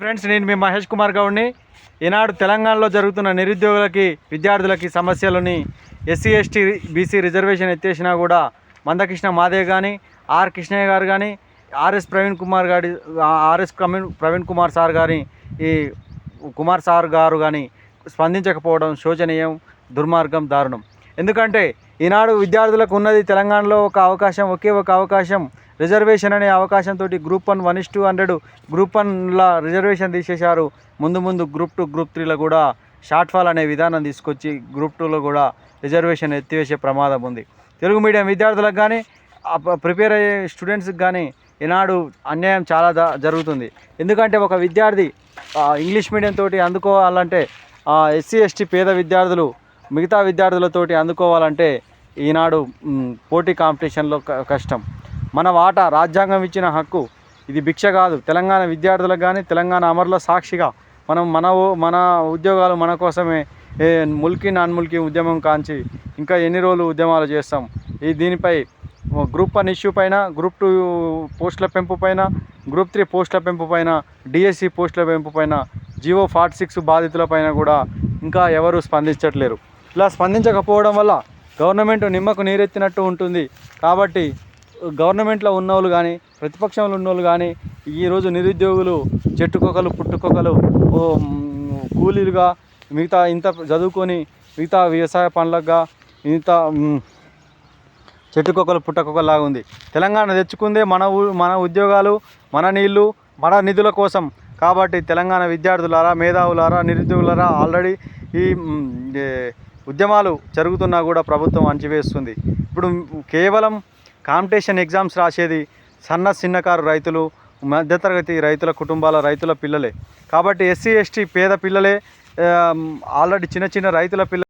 Friends నేను మీ మహేష్ కుమార్ గౌడ్ని. ఈనాడు తెలంగాణలో జరుగుతున్న నిరుద్యోగులకి విద్యార్థులకి సమస్యలని ఎస్సీ ఎస్టీ బీసీ రిజర్వేషన్ ఎత్తేసినా కూడా మందకృష్ణ మాదేవ్ కానీ ఆర్ కృష్ణయ్య గారు కానీ ఆర్ఎస్ ప్రవీణ్ కుమార్ గారి ఆర్ఎస్ ప్రవీణ్ ప్రవీణ్ కుమార్ సార్ గారి ఈ కుమార్ సార్ గారు కానీ స్పందించకపోవడం శోచనీయం దుర్మార్గం దారుణం. ఎందుకంటే ఈనాడు విద్యార్థులకు ఉన్నది తెలంగాణలో ఒక అవకాశం ఒకే ఒక అవకాశం రిజర్వేషన్ అనే అవకాశంతో group one one is two hundred group వన్లా reservation తీసేశారు. ముందు ముందు గ్రూప్ టూ గ్రూప్ త్రీలో కూడా షార్ట్ ఫాల్ అనే విధానం తీసుకొచ్చి గ్రూప్ టూలో కూడా రిజర్వేషన్ ఎత్తివేసే ప్రమాదం ఉంది. తెలుగు మీడియం విద్యార్థులకు కానీ ప్రిపేర్ అయ్యే స్టూడెంట్స్కి కానీ ఈనాడు అన్యాయం చాలా జరుగుతుంది. ఎందుకంటే ఒక విద్యార్థి ఇంగ్లీష్ మీడియం తోటి అందుకోవాలంటే ఎస్సీ ఎస్టీ పేద విద్యార్థులు మిగతా విద్యార్థులతోటి అందుకోవాలంటే ఈనాడు పోటీ కాంపిటీషన్లో క- కష్టం. మన వాటా రాజ్యాంగం ఇచ్చిన హక్కు. ఇది భిక్ష కాదు. తెలంగాణ విద్యార్థులకు కానీ తెలంగాణ అమరుల సాక్షిగా మనం మన మన ఉద్యోగాలు మన కోసమే ఏ ముల్కీ నాన్ ముల్కీ ఉద్యమం కాంచి ఇంకా ఎన్ని రోజులు ఉద్యమాలు చేస్తాం? ఈ దీనిపై గ్రూప్ వన్ ఇష్యూ పైన గ్రూప్ టూ పోస్టుల పెంపు పైన గ్రూప్ త్రీ పోస్టుల పెంపు పైన డిఎస్సి పోస్టుల పెంపు పైన జివో ఫార్టీ సిక్స్ బాధితుల పైన కూడా ఇంకా ఎవరు స్పందించట్లేరు. ఇలా స్పందించకపోవడం వల్ల గవర్నమెంట్ నిమ్మకు నీరెత్తినట్టు ఉంటుంది. కాబట్టి గవర్నమెంట్లో ఉన్నోళ్ళు కానీ ప్రతిపక్షంలో ఉన్నోళ్ళు కానీ ఈరోజు నిరుద్యోగులు చెట్టుకొకలు పుట్టుకొకలు కూలీలుగా మిగతా ఇంత చదువుకొని మిగతా వ్యవసాయ పనులకుగా ఇంత మ్, చెట్టుకొకలు పుట్టకొకలాగా ఉంది. తెలంగాణ తెచ్చుకుందే మన మన ఉద్యోగాలు మన నీళ్ళు మన నిధుల కోసం. కాబట్టి తెలంగాణ విద్యార్థులారా మేధావులారా నిరుద్యోగులారా ఆల్రెడీ ఈ ఉద్యమాలు జరుగుతున్నా కూడా ప్రభుత్వం అణచివేస్తుంది ఇప్పుడు కేవలం కాంపిటీషన్ ఎగ్జామ్స్ రాసేది సన్న చిన్నకారు రైతులు మధ్యతరగతి రైతుల కుటుంబాల రైతుల పిల్లలే. కాబట్టి ఎస్సీ ఎస్టీ పేద పిల్లలే ఆల్రెడీ చిన్న చిన్న రైతుల పిల్ల